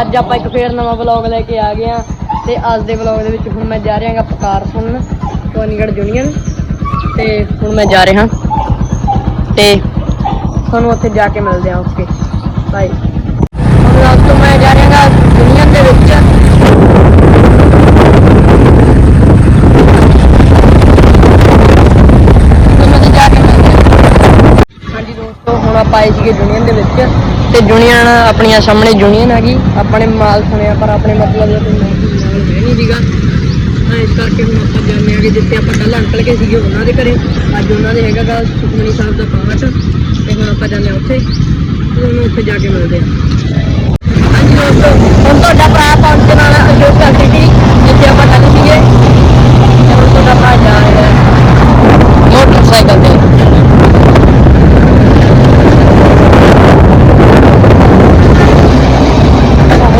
ਅੱਜ ਆਪਾਂ ਇੱਕ ਫੇਰ ਨਵਾਂ ਵਲੌਗ ਲੈ ਕੇ ਆ ਗਏ ਆ ਤੇ ਅੱਜ ਦੇ ਵਲੌਗ ਦੇ ਵਿੱਚ ਹੁਣ ਮੈਂ ਜਾ ਰਿਹਾ ਹਾਂ ਪਕਾਰ ਸੁਣਨ ਕੋਨੀਗੜ ਯੂਨੀਅਨ ਤੇ ਹੁਣ ਮੈਂ ਜਾ ਰਿਹਾ ਤੇ ਤੁਹਾਨੂੰ ਉੱਥੇ ਜਾ ਕੇ ਮਿਲਦੇ ਆ ਓਕੇ ਬਾਏ ਹੁਣ ਅੱਜ ਤੋਂ ਮੈਂ ਜਾ ਰਿਹਾ ਹਾਂ ਯੂਨੀਅਨ ਦੇ ਵਿੱਚ। ਜਾ ਕੇ ਹਾਂਜੀ ਦੋਸਤੋ, ਹੁਣ ਆਪਾਂ ਆਏ ਸੀਗੇ ਯੂਨੀਅਨ ਦੇ ਵਿੱਚ। ਤੇ ਯੂਨੀਅਨ ਆਪਣੀਆਂ ਸਾਹਮਣੇ ਯੂਨੀਅਨ ਹੈਗੀ ਆਪਾਂ ਨੇ ਮਾਲ ਸੁਣਿਆ ਪਰ ਆਪਣੇ ਮਤਲਬ ਦਾ ਕੋਈ ਮਾਲ ਹੈ ਨਹੀਂ ਸੀਗਾ। ਤਾਂ ਇਸ ਕਰਕੇ ਹੁਣ ਆਪਾਂ ਜਾਂਦੇ ਕਿ ਜਿੱਥੇ ਆਪਾਂ ਕੱਲ ਅੰਕਲ ਕੇ ਸੀਗੇ ਉਹਨਾਂ ਦੇ ਘਰੇ, ਅੱਜ ਉਹਨਾਂ ਦੇ ਹੈਗਾ ਗਾ ਸੁਖਮਨੀ ਸਾਹਿਬ ਦਾ ਪਾਠ ਤੇ ਹੁਣ ਆਪਾਂ ਜਾਂਦੇ ਹਾਂ ਉੱਥੇ, ਤੇ ਉਹਨੂੰ ਉੱਥੇ ਜਾ ਕੇ ਮਿਲਦੇ ਆ ਹਾਂਜੀ ਦੋਸਤੋ ਹੁਣ ਤੁਹਾਡਾ ਭਰਾ ਪਹੁੰਚਣ ਵਾਲਾ ਅਸ਼ੋਕ ਸਿਟੀ ਜਿੱਥੇ ਆਪਾਂ ਕੱਲ ਸੀਗੇ ਤੇ ਹੁਣ ਤੁਹਾਡਾ ਭਰਾ ਜਾ ਰਿਹਾ ਹੈ ਮੋਟਰਸਾਈਕਲ ਤੇ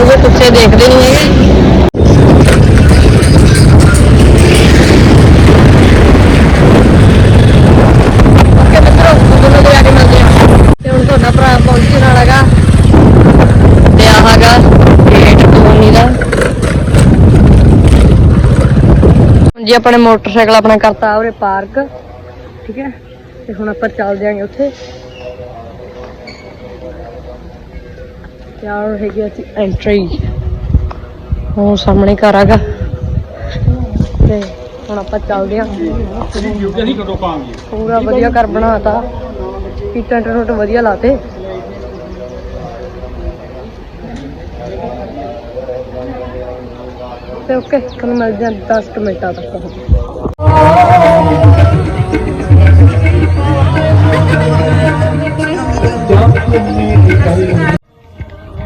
ਉਹ ਪਿੱਛੇ ਦੇਖਦੇ ਨਹੀਂ ਹੈਗੇ ਓਕੇ ਮਿੱਤਰੋ ਤੁਹਾਨੂੰ ਤੇ ਆ ਕੇ ਮਿਲਦੇ ਆ ਤੇ ਹੁਣ ਤੁਹਾਡਾ ਭਰਾ ਪਹੁੰਚਣ ਵਾਲਾ ਗਾ ਤੇ ਆਹਾਗਾ ਗੇਟ ਕਲੋਨੀ ਦਾ ਹੁਣ ਜੀ ਆਪਣੇ ਮੋਟਰਸਾਈਕਲ ਆਪਣਾ ਕਰਤਾ ਉਰੇ ਪਾਰਕ। ਠੀਕ ਹੈ? ਤੇ ਹੁਣ ਆਪਾਂ ਚੱਲ ਜਾਾਂਗੇ ਉੱਥੇ। ਯਾਰ ਹੈਗੀ ਅਸੀਂ ਐਂਟਰੀ ਉਹ ਸਾਹਮਣੇ ਘਰ ਆਗਾ ਤੇ ਹੁਣ ਆਪਾਂ ਚੱਲਦੇ ਆਂ ਪੂਰਾ ਵਧੀਆ ਘਰ ਬਣਾਤਾ। ਕੀ ਟੈਂਟ ਟੁੱਟ ਵਧੀਆ ਲਾਤੇ। ਤੇ ਓਕੇ ਤੁਹਾਨੂੰ ਮਿਲਦੇ ਆਂ 10 ਕੁ ਮਿੰਟਾਂ ਤੱਕ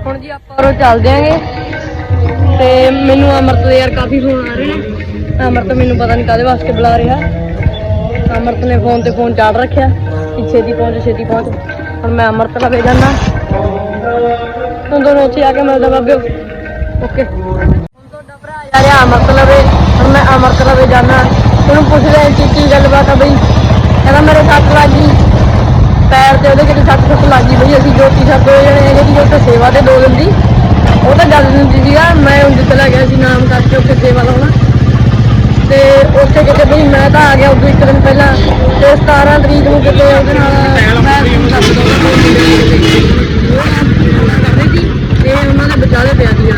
ਹੁਣ ਜੀ ਆਪਾਂ ਉਹ ਚੱਲਦੇ ਆਂਗੇ ਤੇ ਮੈਨੂੰ ਅਮਰਤ ਦੇ ਯਾਰ ਕਾਫੀ ਫੋਨ ਆ ਰਹੇ ਨੇ। ਅਮਰਤ ਮੈਨੂੰ ਪਤਾ ਨਹੀਂ ਕਾਦੇ ਵਾਸਤੇ ਬੁਲਾ ਰਿਹਾ। ਅਮਰਤ ਨੇ ਫੋਨ ਤੇ ਫੋਨ ਚਾੜ ਰੱਖਿਆ ਕਿ ਛੇਤੀ ਪਹੁੰਚ ਛੇਤੀ ਪਹੁੰਚ। ਹੁਣ ਮੈਂ ਅਮਰਤ ਲਵੇ ਜਾਣਾ ਹੁਣ ਦੋਨੋਂ ਉੱਥੇ ਆ ਕੇ ਮਿਲਦਾ ਬਾਬੇ। ਓਕੇ। ਰਿਹਾ ਅਮਰਤ ਲਵੇ, ਹੁਣ ਮੈਂ ਅਮਰਤ ਲਵੇ ਜਾਣਾ ਉਹਨੂੰ ਪੁੱਛਦਾ ਕਿ ਕੀ ਗੱਲਬਾਤ ਆ ਬਈ। ਕਹਿੰਦਾ ਮੇਰੇ ਸੱਟ ਲੱਗ ਪੈਰ ਤੇ ਉਹਦੇ ਕਿਤੇ ਸੱਟ ਸੁੱਟ ਲੱਗ ਬਈ, ਅਸੀਂ ਜੋਤੀ ਸਾਹਿਬ ਦੋ ਜਣੇ ਹੈਗੇ ਸੀ ਉੱਥੇ ਸੇਵਾ ਤੇ ਦੋ ਦਿਨ ਦੀ। ਉਹ ਤਾਂ ਗੱਲ ਨਹੀਂ ਸੀਗਾ ਮੈਂ ਉਂਝ ਚਲਾ ਗਿਆ ਸੀ, ਨਾਮ ਕਰਕੇ ਉੱਥੇ ਸੇਵਾ ਲਾਉਣਾ। ਤੇ ਉੱਥੇ ਕਿਤੇ ਬਈ ਮੈਂ ਤਾਂ ਆ ਗਿਆ ਉਦੋਂ ਇੱਕ ਦਿਨ ਪਹਿਲਾਂ। ਤੇ 17 ਤਰੀਕ ਨੂੰ ਕਿਤੇ ਉਹਦੇ ਨਾਲ ਮੈਂ ਸੱਤ ਦੋ ਕਰਦੇ ਸੀ ਤੇ ਉਹਨਾਂ ਨੇ ਬਚਾ ਲਿਆ ਪਿਆ ਸੀਗਾ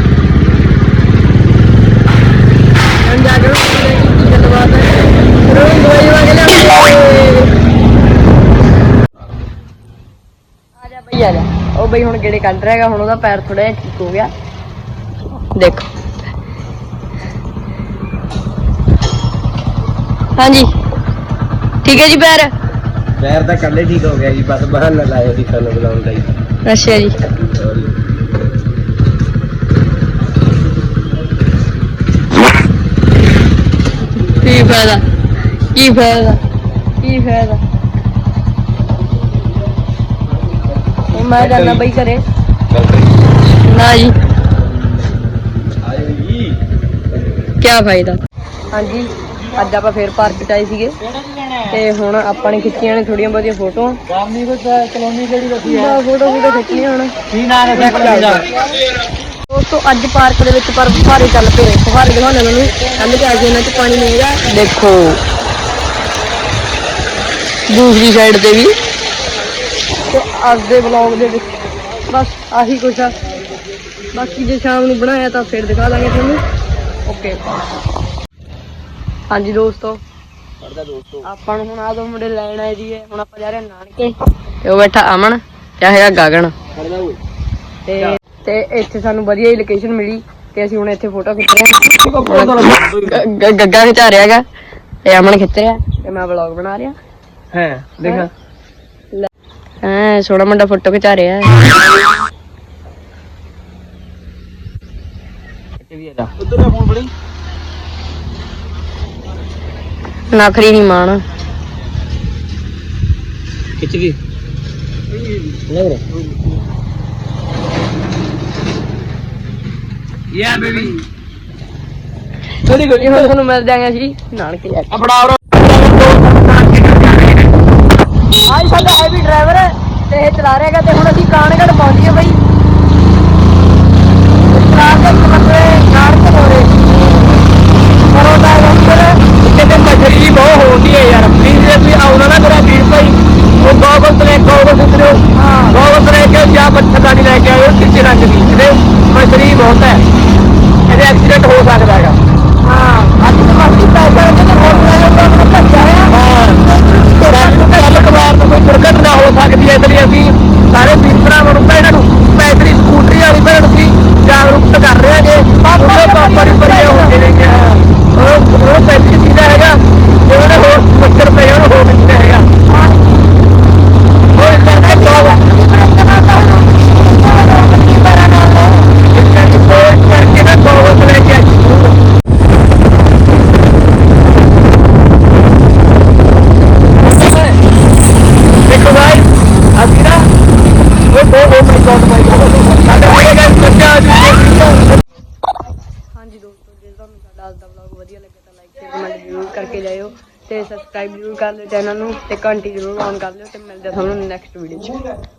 ਹੁਣ ਜਾ ਕੇ ਉਹਨਾਂ ਨੇ ਕੀ ਗੱਲਬਾਤ ਹੈ ਫਿਰ ਉਹ ਦਵਾਈ ਵਾ ਕੇ ਲਿਆਉਂਦੇ ਬਈ ਆ ਜਾ। ਉਹ ਬਈ ਹੁਣ ਗੇੜੇ ਕੱਢ ਰਿਹਾ ਹੈਗਾ ਹੁਣ ਉਹਦਾ ਪੈਰ ਥੋੜਾ ਜਿਹਾ ਠੀਕ ਹੋ ਗਿਆ। ਦੇਖੋ। ਹਾਂਜੀ। ਠੀਕ ਹੈ ਜੀ ਪੈਰ? ਪੈਰ ਤਾਂ ਕੱਲੇ ਠੀਕ ਹੋ ਗਿਆ ਜੀ ਬਸ ਬਹਾਨਾ ਲਾਇਆ ਸੀ ਸਾਨੂੰ ਬੁਲਾਉਣ ਦਾ ਜੀ। ਅੱਛਾ ਜੀ। ਕੀ ਫਾਇਦਾ? ਕੀ ਫਾਇਦਾ? ਕੀ ਫਾਇਦਾ? ਮੈਂ ਜਾਣਾ ਬਈ ਘਰੇ। ਨਾ ਜੀ ਆਇਓ ਜੀ। ਕੀ ਫਾਇਦਾ? ਹਾਂਜੀ ਅੱਜ ਆਪਾਂ ਫੇਰ ਪਾਰਕ ਚ ਆਏ ਸੀਗੇ। ਤੇ ਹੁਣ ਆਪਾਂ ਨੇ ਖਿੱਚੀਆਂ ਨੇ ਥੋੜੀਆਂ ਬਹੁਤੀਆਂ ਫੋਟੋਆਂ ਗਾਮੀ ਕੋ ਕਲੋਨੀ ਕਿਹੜੀ ਰੱਖੀ ਬਾ ਫੋਟੋ ਫੋਟੋ ਖਿੱਚੀਆਂ ਹੁਣ। ਕੀ ਨਾਂ ਹੈ ਕਲੋਨੀ ਦਾ? ਦੋਸਤੋ ਅੱਜ ਪਾਰਕ ਦੇ ਵਿੱਚ ਪਰ ਫੁਹਾਰੇ ਚੱਲ ਪਏ। ਫੁਹਾਰੇ ਦਿਖਾਉਣੇ ਕੱਲ ਇਹਨਾਂ 'ਚ ਪਾਣੀ ਨਹੀਂ ਹੈਗਾ ਦੇਖੋ। ਦੂਸਰੀ ਸਾਈਡ ਤੇ ਵੀ। ਤੇ ਅੱਜ ਦੇ ਵਲੌਗ ਦੇ ਵਿੱਚ ਬਸ ਆਹੀ ਕੁਛ ਆ। ਬਾਕੀ ਜੇ ਸ਼ਾਮ ਨੂੰ ਬਣਾਇਆ ਤਾਂ ਫਿਰ ਦਿਖਾ ਦਾਂਗੇ ਤੁਹਾਨੂੰ। ਓਕੇ ਹਾਂਜੀ ਦੋਸਤੋ। ਪੜਦਾ ਦੋਸਤੋ। ਆਪਾਂ ਨੂੰ ਹੁਣ ਆ ਦੋ ਮੁੰਡੇ ਲੈਣ ਆਏ ਜੀ ਹੁਣ ਆਪਾਂ ਜਾ ਰਹੇ ਨਾਨਕੇ। ਤੇ ਉਹ ਬੈਠਾ ਅਮਨ ਤੇ ਹੈਗਾ ਗਗਨ? ਪੜਦਾ ਓਏ। ਤੇ ਤੇ ਇੱਥੇ ਸਾਨੂੰ ਵਧੀਆ ਹੀ ਲੋਕੇਸ਼ਨ ਮਿਲੀ ਤੇ ਅਸੀਂ ਹੁਣ ਇੱਥੇ ਫੋਟੋ ਖਿੱਚ ਰਹੇ ਹਾਂ। ਗੱਗਾ ਖਿਚਾ ਰਿਹਾ ਹੈਗਾ ਤੇ ਅਮਨ ਖਿੱਚ ਰਿਹਾ ਤੇ ਮੈਂ ਵਲੌਗ ਬਣਾ ਰਿਹਾ। ਹੈ ਦੇਖਾ। ਹਾਂ ਸੋਹਣਾ ਮੁੰਡਾ ਫੋਟੋ ਖਿਚਾ ਰਿਹਾ ਵੀ ਆਦਾ ਉਧਰ ਦਾ ਫੋਨ ਫੜੀ? ਨਖਰੀ ਨਹੀਂ ਮਾਣ। ਖਿੱਚ ਗਈ। ਲੱਗ ਯਾ ਬੇਬੀ ਥੋੜੀ ਗੋਲੀ ਹੁਣ ਤੁਹਾਨੂੰ ਮਿਲ ਜਾਾਂਗੇ ਜੀ ਨਾਨਕੇ ਜਾ ਕੇ। ਆਪਣਾ ਔਰ ਆਈ ਸਾਡਾ ਹੈਵੀ ਡਰਾਈਵਰ ਤੇ ਇਹ ਚਲਾ ਰਿਹਾ ਹੈਗਾ ਤੇ ਹੁਣ ਅਸੀਂ ਕਾਨਗੜ ਪਹੁੰਚੀਏ ਬਈ। ਕਾਰ ਦੇ ਕਮਰੇ ਕਾਰ ਤੇ ਹੋਰੇ ਬਹੁਤ ਹੋਦੀ ਹੈ ਯਾਰ। ਆਉਣਾ ਨਾ ਮੇਰਾ ਵੀਰ ਭਾਈ। ਉਹ ਬਹੁਤ ਤਰੇ ਬਹੁਤ ਸੁਧਰੋ ਹਾਂ। ਬਹੁਤ ਤਰੇ ਕੇ ਲੈ ਕੇ ਆਇਓ ਕਿਸੇ ਰੰਗ ਦੀ। ਜਿਹਦੇ ਬਹੁਤ ਹੈ। ਇਹਦੇ ਐਕਸੀਡੈਂਟ ਹੋ ਸਕਦਾ ਹੈਗਾ। ਹਾਂ। ਅੱਜ ਤੱਕ ਪੈਸਾ ਤੇ ਹੋਰ ਲੈ ਲਓ ਤਾਂ ਬੱਚਾ ਕੋਈ ਦੁਰਘਟਨਾ ਹੋ ਸਕਦੀ ਹੈ ਇਸ ਲਈ ਅਸੀਂ ਅੱਜ ਦਾ ਵਲੌਗ ਵਧੀਆ ਲੱਗੇ ਤਾਂ ਲਾਈਕ ਤੇ ਕਮੈਂਟ ਜ਼ਰੂਰ ਕਰਕੇ ਜਾਇਓ ਤੇ ਸਬਸਕ੍ਰਾਈਬ ਜ਼ਰੂਰ ਕਰ ਲਿਓ ਚੈਨਲ ਨੂੰ ਤੇ ਘੰਟੀ ਜ਼ਰੂਰ ਔਨ ਕਰ ਲਿਓ ਤੇ ਮਿਲਦੇ ਆ ਤੁਹਾਨੂੰ ਨੈਕਸਟ ਵੀਡੀਓ 'ਚ।